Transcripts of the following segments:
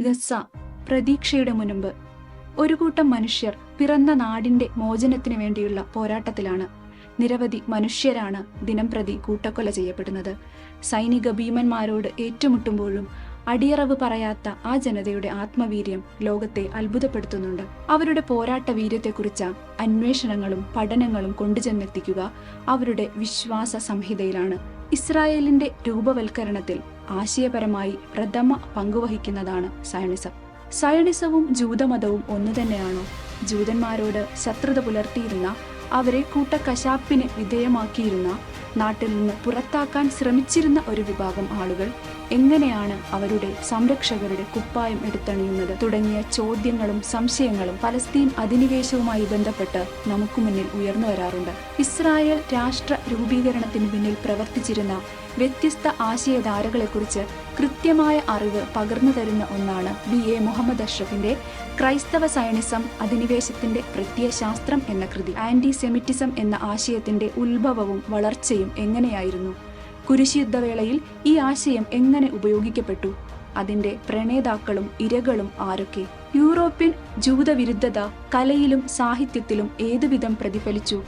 Gaza പ്രതീക്ഷയുടെ മുൻപ് ഒരു കൂട്ടം മനുഷ്യർ പിറന്ന നാടിന്റെ മോചനത്തിന് വേണ്ടിയുള്ള പോരാട്ടത്തിലാണ്. നിരവധി മനുഷ്യരാണ് ദിനംപ്രതി കൂട്ടക്കൊല ചെയ്യപ്പെടുന്നത്. സൈനിക ഭീമന്മാരോട് ഏറ്റുമുട്ടുമ്പോഴും അടിയറവ് പറയാത്ത ആ ജനതയുടെ ആത്മവീര്യം ലോകത്തെ അത്ഭുതപ്പെടുത്തുന്നുണ്ട്. അവരുടെ പോരാട്ട വീര്യത്തെക്കുറിച്ച അന്വേഷണങ്ങളും പഠനങ്ങളും കൊണ്ടുചെന്നെത്തിക്കുക അവരുടെ വിശ്വാസ സംഹിതയിലാണ് ഇസ്രായേലിന്റെ രൂപവൽക്കരണത്തിൽ ആശയപരമായി പ്രഥമ പങ്കുവഹിക്കുന്നതാണ് സയണിസം. സയണിസവും ജൂതമതവും ഒന്നു തന്നെയാണോ? ജൂതന്മാരോട് ശത്രുത പുലർത്തിയിരുന്ന അവരെ കൂട്ടക്കശാപ്പിന് വിധേയമാക്കിയിരുന്ന നാട്ടിൽ നിന്ന് പുറത്താക്കാൻ ശ്രമിച്ചിരുന്ന ഒരു വിഭാഗം ആളുകൾ എങ്ങനെയാണ് അവരുടെ സംരക്ഷകരുടെ കുപ്പായം എടുത്തണിയുന്നത്? തുടങ്ങിയ ചോദ്യങ്ങളും സംശയങ്ങളും പലസ്തീൻ അധിനിവേശവുമായി ബന്ധപ്പെട്ട് നമുക്ക് മുന്നിൽ ഉയർന്നു വരാറുണ്ട്. ഇസ്രായേൽ രാഷ്ട്ര രൂപീകരണത്തിന് പിന്നിൽ പ്രവർത്തിച്ചിരുന്ന വ്യത്യസ്ത ആശയധാരകളെക്കുറിച്ച് കൃത്യമായ അറിവ് പകർന്നു തരുന്ന ഒന്നാണ് ബി. എ. മുഹമ്മദ് അഷ്റഫിന്റെ ക്രൈസ്തവ സയണിസം അധിനിവേശത്തിന്റെ പ്രത്യയശാസ്ത്രം എന്ന കൃതി. ആന്റി സെമിറ്റിസം എന്ന ആശയത്തിന്റെ ഉത്ഭവവും വളർച്ചയും എങ്ങനെയായിരുന്നു? കുരിശുയുദ്ധവേളയിൽ ഈ ആശയം എങ്ങനെ ഉപയോഗിക്കപ്പെട്ടു? അതിന്റെ പ്രണേതാക്കളും ഇരകളും ആരൊക്കെ? യൂറോപ്യൻ ജൂതവിരുദ്ധത കലയിലും സാഹിത്യത്തിലും ഏതുവിധം പ്രതിഫലിച്ചു?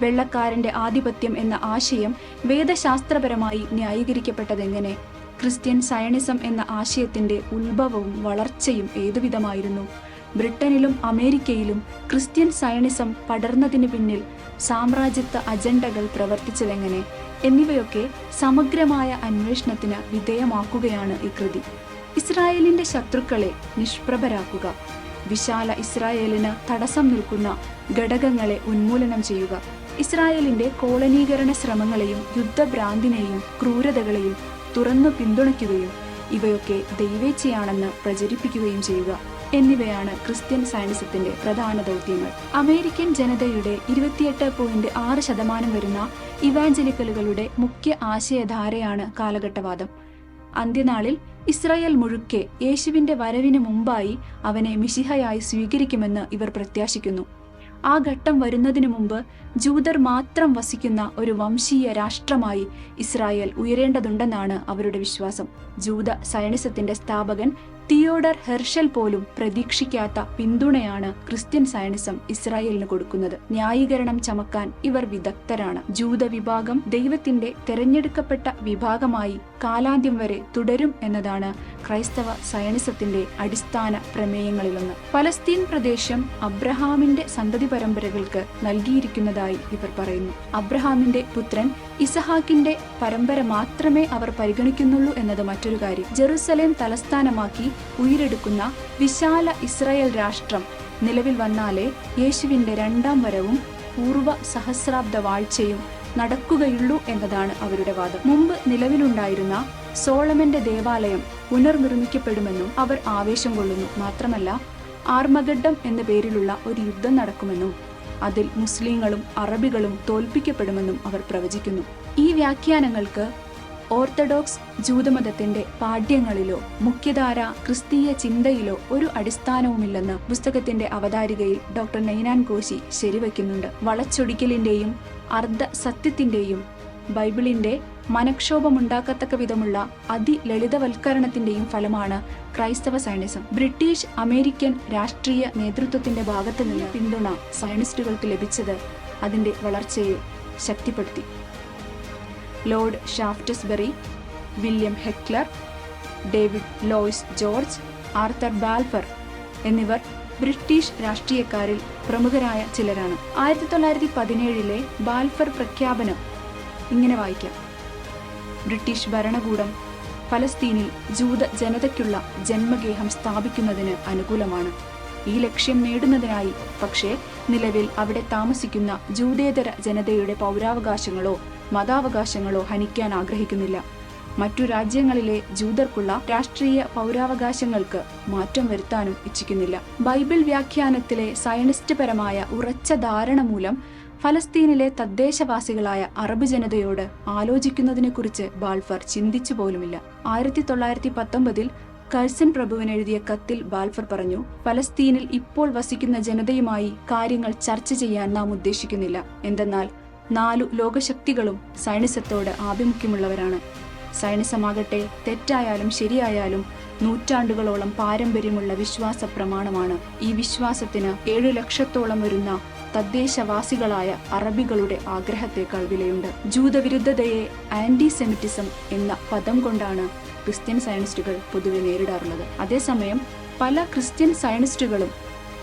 വെള്ളക്കാരന്റെ ആധിപത്യം എന്ന ആശയം വേദശാസ്ത്രപരമായി ന്യായീകരിക്കപ്പെട്ടതെങ്ങനെ? ക്രിസ്ത്യൻ സയണിസം എന്ന ആശയത്തിന്റെ ഉത്ഭവവും വളർച്ചയും ഏതുവിധമായിരുന്നു? ബ്രിട്ടനിലും അമേരിക്കയിലും ക്രിസ്ത്യൻ സയണിസം പടർന്നതിന് പിന്നിൽ സാമ്രാജ്യത്വ അജണ്ടകൾ പ്രവർത്തിച്ചതെങ്ങനെ? എന്നിവയൊക്കെ സമഗ്രമായ അന്വേഷണത്തിന് വിധേയമാക്കുകയാണ് ഈ കൃതി. ഇസ്രായേലിന്റെ ശത്രുക്കളെ നിഷ്പ്രഭരാക്കുക. വിശാല ഇസ്രായേലിന് തടസ്സം നിൽക്കുന്ന ഘടകങ്ങളെ ഉന്മൂലനം ചെയ്യുക. ഇസ്രായേലിന്റെ കോളനീകരണ ശ്രമങ്ങളെയും യുദ്ധഭ്രാന്തിനെയും ക്രൂരതകളെയും തുറന്നു പിന്തുണയ്ക്കുകയും ഇവയൊക്കെ ദൈവേച്ഛയാണെന്ന് പ്രചരിപ്പിക്കുകയും ചെയ്യുക. എന്നിവയാണ് ക്രിസ്ത്യൻ സയൻസത്തിന്റെ പ്രധാന ദൗത്യങ്ങൾ. അമേരിക്കൻ ജനതയുടെ ഇരുപത്തിയെട്ട് പോയിന്റ് ആറ് ശതമാനം വരുന്ന ഇവാഞ്ചലിക്കലുകളുടെ മുഖ്യ ആശയധാരയാണ് കാലഘട്ടവാദം. അന്ത്യനാളിൽ ഇസ്രായേൽ മുഴുക്കെ യേശുവിന്റെ വരവിന് മുമ്പായി അവനെ മിശിഹയായി സ്വീകരിക്കുമെന്ന് ഇവർ പ്രത്യാശിക്കുന്നു. ആ ഘട്ടം വരുന്നതിനു മുമ്പ് ജൂതർ മാത്രം വസിക്കുന്ന ഒരു വംശീയ രാഷ്ട്രമായി ഇസ്രായേൽ ഉയരേണ്ടതുണ്ടെന്നാണ് അവരുടെ വിശ്വാസം. ജൂത സയണിസത്തിന്റെ സ്ഥാപകൻ തിയോഡർ ഹെർഷൽ പോലും പ്രതീക്ഷിക്കാത്ത പിന്തുണയാണ് ക്രിസ്ത്യൻ സയനിസം ഇസ്രായേലിന് കൊടുക്കുന്നത്. ന്യായീകരണം ചമക്കാൻ ഇവർ വിദഗ്ധരാണ്. ജൂത വിഭാഗം ദൈവത്തിന്റെ തെരഞ്ഞെടുക്കപ്പെട്ട വിഭാഗമായി കാലാന്ത്യം വരെ തുടരും എന്നതാണ് ക്രൈസ്തവ സയനിസത്തിന്റെ അടിസ്ഥാന പ്രമേയങ്ങളിലൊന്ന്. പലസ്തീൻ പ്രദേശം അബ്രഹാമിന്റെ സന്തതി പരമ്പരകൾക്ക് നൽകിയിരിക്കുന്നതായി ഇവർ പറയുന്നു. അബ്രഹാമിന്റെ പുത്രൻ ഇസഹാക്കിന്റെ പരമ്പര മാത്രമേ അവർ പരിഗണിക്കുന്നുള്ളൂ എന്നത് മറ്റൊരു കാര്യം. ജെറുസലേം തലസ്ഥാനമാക്കി ഉയരെടുക്കുന്ന വിശാല ഇസ്രായേൽ രാഷ്ട്രം നിലവിൽ വന്നാലേ യേശുവിന്റെ രണ്ടാം വരവും പൂർവ സഹസ്രാബ്ദ വാഴ്ചയും നടക്കുകയുള്ളൂ എന്നതാണ് അവരുടെ വാദം. മുമ്പ് നിലവിലുണ്ടായിരുന്ന സോളമന്റെ ദേവാലയം പുനർനിർമ്മിക്കപ്പെടുമെന്നും അവർ ആവേശം കൊള്ളുന്നു. മാത്രമല്ല ആർമഗഡം എന്ന പേരിലുള്ള ഒരു യുദ്ധം നടക്കുമെന്നും അതിൽ മുസ്ലിങ്ങളും അറബികളും തോൽപ്പിക്കപ്പെടുമെന്നും അവർ പ്രവചിക്കുന്നു. ഈ വ്യാഖ്യാനങ്ങൾക്ക് ഓർത്തഡോക്സ് ജൂതമതത്തിന്റെ പാഠ്യങ്ങളിലോ മുഖ്യധാര ക്രിസ്തീയ ചിന്തയിലോ ഒരു അടിസ്ഥാനവുമില്ലെന്ന് പുസ്തകത്തിന്റെ അവതാരികയിൽ ഡോക്ടർ നൈനാൻ കോശി ശരിവയ്ക്കുന്നുണ്ട് വളച്ചൊടിക്കലിന്റെയും അർദ്ധ സത്യത്തിന്റെയും ബൈബിളിന്റെ മനക്ഷോഭമുണ്ടാക്കത്തക്ക വിധമുള്ള അതിലളിതവൽക്കരണത്തിന്റെയും ഫലമാണ് ക്രൈസ്തവ സയണിസം ബ്രിട്ടീഷ് അമേരിക്കൻ രാഷ്ട്രീയ നേതൃത്വത്തിന്റെ ഭാഗത്തു നിന്ന് പിന്തുണ സയണിസ്റ്റുകൾക്ക് ലഭിച്ചത് അതിന്റെ വളർച്ചയെ ശക്തിപ്പെടുത്തി. Lord Shaftesbury William Hechler David Lloyd George Arthur Balfour എന്നിവർ ബ്രിട്ടീഷ് രാഷ്ട്രീയക്കാരിൽ പ്രമുഖരായ ചിലരാണ്. ആയിരത്തി തൊള്ളായിരത്തി പതിനേഴിലെ ബാൽഫർ പ്രഖ്യാപനം ഇങ്ങനെ വായിക്കാം. ബ്രിട്ടീഷ് ഭരണകൂടം ഫലസ്തീനിൽ ജൂത ജനതയ്ക്കുള്ള ജന്മഗേഹം സ്ഥാപിക്കുന്നതിന് അനുകൂലമാണ്. ഈ ലക്ഷ്യം നേടുന്നതിനായി പക്ഷേ നിലവിൽ അവിടെ താമസിക്കുന്ന ജൂതേതര ജനതയുടെ പൗരാവകാശങ്ങളോ മതാവകാശങ്ങളോ ഹനിക്കാൻ ആഗ്രഹിക്കുന്നില്ല. മറ്റു രാജ്യങ്ങളിലെ ജൂതർക്കുള്ള രാഷ്ട്രീയ പൗരാവകാശങ്ങൾക്ക് മാറ്റം വരുത്താനും ഇച്ഛിക്കുന്നില്ല. ബൈബിൾ വ്യാഖ്യാനത്തിലെ സയനിസ്റ്റ് പരമായ ഉറച്ച ധാരണ മൂലം ഫലസ്തീനിലെ തദ്ദേശവാസികളായ അറബ് ജനതയോട് ആലോചിക്കുന്നതിനെക്കുറിച്ച് ബാൽഫർ ചിന്തിച്ചു പോലുമില്ല. ആയിരത്തി തൊള്ളായിരത്തി പത്തൊമ്പതിൽ കഴ്സൺ പ്രഭുവിന് എഴുതിയ കത്തിൽ ബാൽഫർ പറഞ്ഞു ഫലസ്തീനിൽ ഇപ്പോൾ വസിക്കുന്ന ജനതയുമായി കാര്യങ്ങൾ ചർച്ച ചെയ്യാൻ നാം ഉദ്ദേശിക്കുന്നില്ല. എന്തെന്നാൽ നാലു ലോകശക്തികളും സൈനിസത്തോട് ആഭിമുഖ്യമുള്ളവരാണ്. സൈനിസമാകട്ടെ തെറ്റായാലും ശരിയായാലും നൂറ്റാണ്ടുകളോളം പാരമ്പര്യമുള്ള വിശ്വാസ പ്രമാണമാണ് ഈ വിശ്വാസത്തിന് ഏഴു ലക്ഷത്തോളം വരുന്ന തദ്ദേശവാസികളായ അറബികളുടെ ആഗ്രഹത്തെക്കാൾ വിലയുണ്ട്. ജൂതവിരുദ്ധതയെ ആന്റി സെമിറ്റിസം എന്ന പദം കൊണ്ടാണ് ക്രിസ്ത്യൻ സയനിസ്റ്റുകൾ പൊതുവെ നേരിടാറുള്ളത്. അതേസമയം പല ക്രിസ്ത്യൻ സയനിസ്റ്റുകളും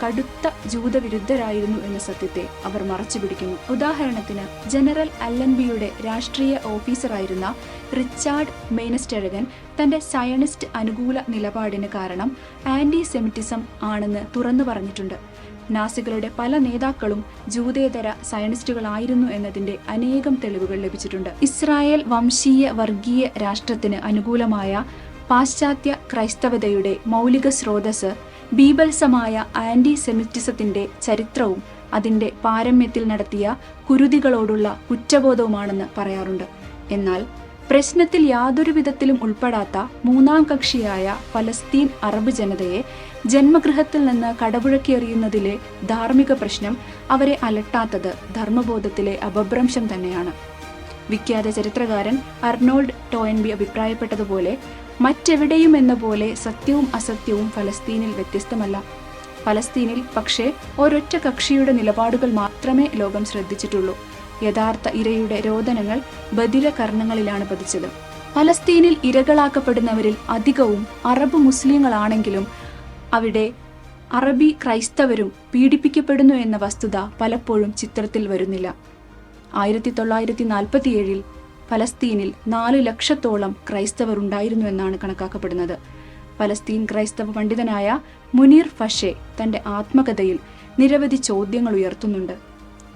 കടുത്ത ജൂതവിരുദ്ധരായിരുന്നു എന്ന സത്യത്തെ അവർ മറച്ചുപിടിക്കുന്നു. ഉദാഹരണത്തിന് ജനറൽ അല്ലൻബിയുടെ രാഷ്ട്രീയ ഓഫീസറായിരുന്ന റിച്ചാർഡ് മെയ്നസ്റ്റഴകൻ തന്റെ സയനിസ്റ്റ് അനുകൂല നിലപാടിന് കാരണം ആന്റി സെമിറ്റിസം ആണെന്ന് തുറന്നു പറഞ്ഞിട്ടുണ്ട്. നാസികളുടെ പല നേതാക്കളും ജൂതേതര സയനിസ്റ്റുകളായിരുന്നു എന്നതിന്റെ അനേകം തെളിവുകൾ ലഭിച്ചിട്ടുണ്ട്. ഇസ്രായേൽ വംശീയ വർഗീയ രാഷ്ട്രത്തിന് അനുകൂലമായ പാശ്ചാത്യ ക്രൈസ്തവതയുടെ മൗലിക സ്രോതസ് ബീബൽസമായ ആന്റി സെമിറ്റിസത്തിന്റെ ചരിത്രവും അതിന്റെ പാരമ്യത്തിൽ നടത്തിയ കുരുതികളോടുള്ള കുറ്റബോധവുമാണെന്ന് പറയാറുണ്ട്. എന്നാൽ പ്രശ്നത്തിൽ യാതൊരു വിധത്തിലും ഉൾപ്പെടാത്ത മൂന്നാം കക്ഷിയായ ഫലസ്തീൻ അറബ് ജനതയെ ജന്മഗൃഹത്തിൽ നിന്ന് കടപുഴക്കിയെറിയുന്നതിലെ ധാർമ്മിക പ്രശ്നം അവരെ അലട്ടാത്തത് ധർമ്മബോധത്തിലെ അപഭ്രംശം തന്നെയാണ്. വിഖ്യാത ചരിത്രകാരൻ അർണോൾഡ് ടോയൻബി അഭിപ്രായപ്പെട്ടതുപോലെ മറ്റെവിടെയും എന്ന പോലെ സത്യവും അസത്യവും ഫലസ്തീനിൽ വ്യത്യസ്തമല്ല. ഫലസ്തീനിൽ പക്ഷേ ഒരൊറ്റ കക്ഷിയുടെ നിലപാടുകൾ മാത്രമേ ലോകം ശ്രദ്ധിച്ചിട്ടുള്ളൂ. യഥാർത്ഥ ഇരയുടെ രോദനങ്ങൾ ബദിര കർണങ്ങളിലാണ് പതിച്ചത്. ഫലസ്തീനിൽ ഇരകളാക്കപ്പെടുന്നവരിൽ അധികവും അറബ് മുസ്ലിങ്ങളാണെങ്കിലും അവിടെ അറബി ക്രൈസ്തവരും പീഡിപ്പിക്കപ്പെടുന്നു എന്ന വസ്തുത പലപ്പോഴും ചിത്രത്തിൽ വരുന്നില്ല. ആയിരത്തി തൊള്ളായിരത്തി നാൽപ്പത്തിയേഴിൽ ഫലസ്തീനിൽ നാല് ലക്ഷത്തോളം ക്രൈസ്തവർ ഉണ്ടായിരുന്നു എന്നാണ് കണക്കാക്കപ്പെടുന്നത്. ഫലസ്തീൻ ക്രൈസ്തവ പണ്ഡിതനായ മുനീർ ഫഷെ തന്റെ ആത്മകഥയിൽ നിരവധി ചോദ്യങ്ങൾ ഉയർത്തുന്നുണ്ട്.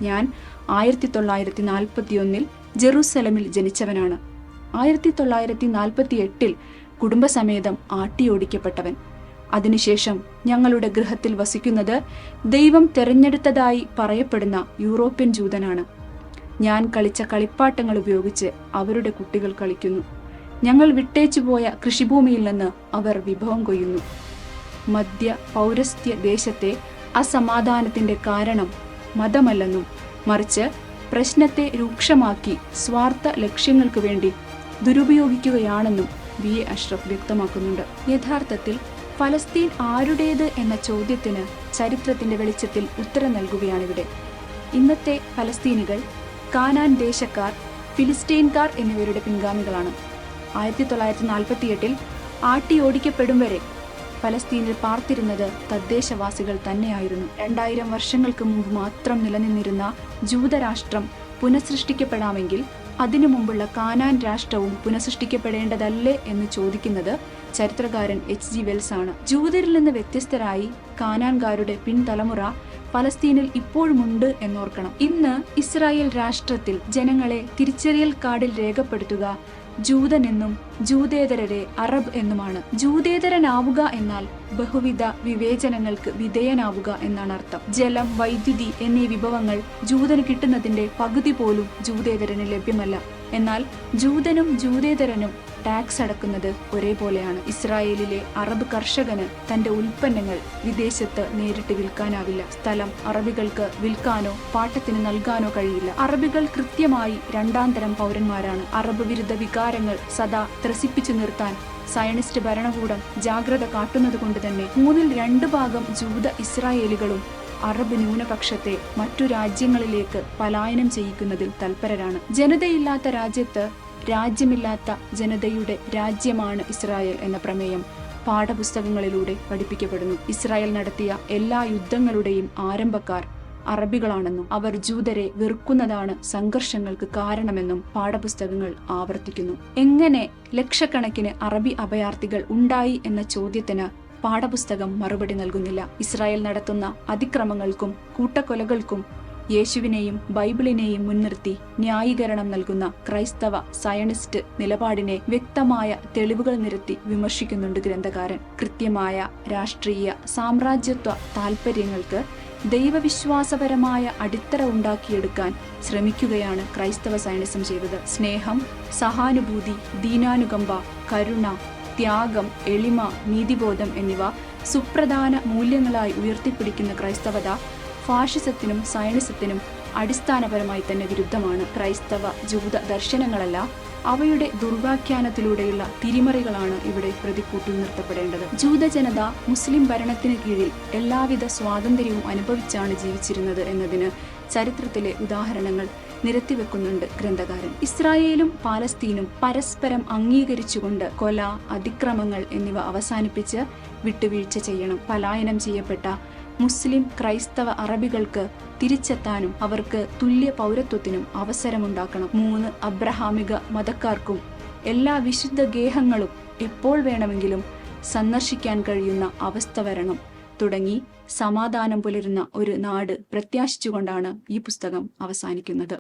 ഞാൻ ആയിരത്തി തൊള്ളായിരത്തി നാൽപ്പത്തിയൊന്നിൽ ജെറൂസലമിൽ ജനിച്ചവനാണ്. ആയിരത്തി തൊള്ളായിരത്തി നാൽപ്പത്തി എട്ടിൽ കുടുംബസമേതം ആട്ടിയോടിക്കപ്പെട്ടവൻ. അതിനുശേഷം ഞങ്ങളുടെ ഗൃഹത്തിൽ വസിക്കുന്നത് ദൈവം തെരഞ്ഞെടുത്തതായി പറയപ്പെടുന്ന യൂറോപ്യൻ ജൂതനാണ്. ഞാൻ കളിച്ച കളിപ്പാട്ടങ്ങൾ ഉപയോഗിച്ച് അവരുടെ കുട്ടികൾ കളിക്കുന്നു. ഞങ്ങൾ വിട്ടേച്ചുപോയ കൃഷിഭൂമിയിൽ നിന്ന് അവർ വിഭവം കൊയ്യുന്നു. മധ്യ പൗരസ്ത്യ ദേശത്തെ അസമാധാനത്തിന്റെ കാരണം മതമല്ലെന്നും മറിച്ച് പ്രശ്നത്തെ രൂക്ഷമാക്കി സ്വാർത്ഥ ലക്ഷ്യങ്ങൾക്ക് വേണ്ടി ദുരുപയോഗിക്കുകയാണെന്നും വി എ അഷ്റഫ് വ്യക്തമാക്കുന്നുണ്ട്. യഥാർത്ഥത്തിൽ ഫലസ്തീൻ ആരുടേത് എന്ന ചോദ്യത്തിന് ചരിത്രത്തിന്റെ വെളിച്ചത്തിൽ ഉത്തരം നൽകുകയാണിവിടെ. ഇന്നത്തെ ഫലസ്തീനികൾ കാനാൻ ദേശക്കാർ ഫിലിസ്റ്റീൻകാർ എന്നിവരുടെ പിൻഗാമികളാണ്. ആയിരത്തി തൊള്ളായിരത്തി നാൽപ്പത്തി എട്ടിൽ ആട്ടിയോടിക്കപ്പെടും വരെ ഫലസ്തീനിൽ പാർത്തിരുന്നത് തദ്ദേശവാസികൾ തന്നെയായിരുന്നു. രണ്ടായിരം വർഷങ്ങൾക്ക് മുമ്പ് മാത്രം നിലനിന്നിരുന്ന ജൂതരാഷ്ട്രം പുനഃസൃഷ്ടിക്കപ്പെടാമെങ്കിൽ അതിനു മുമ്പുള്ള കാനാൻ രാഷ്ട്രവും പുനഃസൃഷ്ടിക്കപ്പെടേണ്ടതല്ലേ എന്ന് ചോദിക്കുന്നത് ചരിത്രകാരൻ എച്ച് ജി വെൽസ് ആണ്. ജൂതരിൽ നിന്ന് വ്യത്യസ്തരായി കാനാൻകാരുടെ പിൻതലമുറ ഫലസ്തീനിൽ ഇപ്പോഴുമുണ്ട് എന്നോർക്കണം. ഇന്ന് ഇസ്രായേൽ രാഷ്ട്രത്തിൽ ജനങ്ങളെ തിരിച്ചറിയൽ കാർഡിൽ രേഖപ്പെടുത്തുക ജൂതനെന്നും ജൂതേതരരെ അറബ് എന്നുമാണ്. ജൂതേതരനാവുക എന്നാൽ ബഹുവിധ വിവേചനങ്ങൾക്ക് വിധേയനാവുക എന്നാണ് അർത്ഥം. ജലം വൈദ്യുതി എന്നീ വിഭവങ്ങൾ ജൂതന് കിട്ടുന്നതിന്റെ പകുതി പോലും ജൂതേതരന് ലഭ്യമല്ല. എന്നാൽ ജൂതനും ജൂതേതരനും ടാക്സ് അടക്കുന്നത് ഒരേപോലെയാണ്. ഇസ്രായേലിലെ അറബ് കർഷകന് തന്റെ ഉൽപ്പന്നങ്ങൾ വിദേശത്ത് നേരിട്ട് വിൽക്കാനാവില്ല. സ്ഥലം അറബികൾക്ക് വിൽക്കാനോ പാട്ടത്തിന് നൽകാനോ കഴിയില്ല. അറബികൾ കൃത്യമായി രണ്ടാം തരം പൗരന്മാരാണ്. അറബ് വിരുദ്ധ വികാരങ്ങൾ സദാ ത്രസിപ്പിച്ചു നിർത്താൻ സയണിസ്റ്റ് ഭരണകൂടം ജാഗ്രത കാട്ടുന്നത് കൊണ്ട് തന്നെ മൂന്നിൽ രണ്ട് ഭാഗം ജൂത ഇസ്രായേലുകളും അറബ് ന്യൂനപക്ഷത്തെ മറ്റു രാജ്യങ്ങളിലേക്ക് പലായനം ചെയ്യിക്കുന്നതിൽ തൽപരരാണ്. ജനതയില്ലാത്ത രാജ്യത്ത് രാജ്യമില്ലാത്ത ജനതയുടെ രാജ്യമാണ് ഇസ്രായേൽ എന്ന പ്രമേയം പാഠപുസ്തകങ്ങളിലൂടെ പഠിപ്പിക്കപ്പെടുന്നു. ഇസ്രായേൽ നടത്തിയ എല്ലാ യുദ്ധങ്ങളുടെയും ആരംഭക്കാർ അറബികളാണെന്നും അവർ ജൂതരെ വെറുക്കുന്നതാണ് സംഘർഷങ്ങൾക്ക് കാരണമെന്നും പാഠപുസ്തകങ്ങൾ ആവർത്തിക്കുന്നു. എങ്ങനെ ലക്ഷക്കണക്കിന് അറബി അഭയാർത്ഥികൾ ഉണ്ടായി എന്ന ചോദ്യത്തിന് പാഠപുസ്തകം മറുപടി നൽകുന്നില്ല. ഇസ്രായേൽ നടത്തുന്ന അതിക്രമങ്ങൾക്കും കൂട്ടക്കൊലകൾക്കും യേശുവിനെയും ബൈബിളിനെയും മുൻനിർത്തി ന്യായീകരണം നൽകുന്ന ക്രൈസ്തവ സയണിസ്റ്റ് നിലപാടിനെ വ്യക്തമായ തെളിവുകൾ നിരത്തി വിമർശിക്കുന്നുണ്ട് ഗ്രന്ഥകാരൻ. കൃത്യമായ രാഷ്ട്രീയ സാമ്രാജ്യത്വ താൽപര്യങ്ങൾക്ക് ദൈവവിശ്വാസപരമായ അടിത്തറ ഉണ്ടാക്കിയെടുക്കാൻ ശ്രമിക്കുകയാണ് ക്രൈസ്തവ സൈനിസം ചെയ്തത്. സ്നേഹം സഹാനുഭൂതി ദീനാനുകമ്പ കരുണ ത്യാഗം എളിമ നീതിബോധം എന്നിവ സുപ്രധാന മൂല്യങ്ങളായി ഉയർത്തിപ്പിടിക്കുന്ന ക്രൈസ്തവത ഫാഷിസത്തിനും സയനിസത്തിനും അടിസ്ഥാനപരമായി തന്നെ വിരുദ്ധമാണ്. ക്രൈസ്തവ ജൂത ദർശനങ്ങളല്ല അവയുടെ ദുർവാഖ്യാനത്തിലൂടെയുള്ള തിരിമറികളാണ് ഇവിടെ പ്രതിക്കൂട്ടിൽ നിർത്തപ്പെടേണ്ടത്. ജൂത ജനത മുസ്ലിം ഭരണത്തിന് കീഴിൽ എല്ലാവിധ സ്വാതന്ത്ര്യവും അനുഭവിച്ചാണ് ജീവിച്ചിരുന്നത് എന്നതിന് ചരിത്രത്തിലെ ഉദാഹരണങ്ങൾ നിരത്തിവെക്കുന്നുണ്ട് ഗ്രന്ഥകാരൻ. ഇസ്രായേലും പാലസ്തീനും പരസ്പരം അംഗീകരിച്ചുകൊണ്ട് കൊല അതിക്രമങ്ങൾ എന്നിവ അവസാനിപ്പിച്ച് വിട്ടുവീഴ്ച ചെയ്യണം. പലായനം ചെയ്യപ്പെട്ട മുസ്ലിം ക്രൈസ്തവ അറബികൾക്ക് തിരിച്ചെത്താനും അവർക്ക് തുല്യ പൗരത്വത്തിനും അവസരമുണ്ടാക്കണം. മൂന്ന് അബ്രഹാമിക മതക്കാർക്കും എല്ലാ വിശുദ്ധ ഗേഹങ്ങളും എപ്പോൾ വേണമെങ്കിലും സന്ദർശിക്കാൻ കഴിയുന്ന അവസ്ഥ വരണം. തുടങ്ങി സമാധാനം പുലരുന്ന ഒരു നാട് പ്രത്യാശിച്ചുകൊണ്ടാണ് ഈ പുസ്തകം അവസാനിക്കുന്നത്.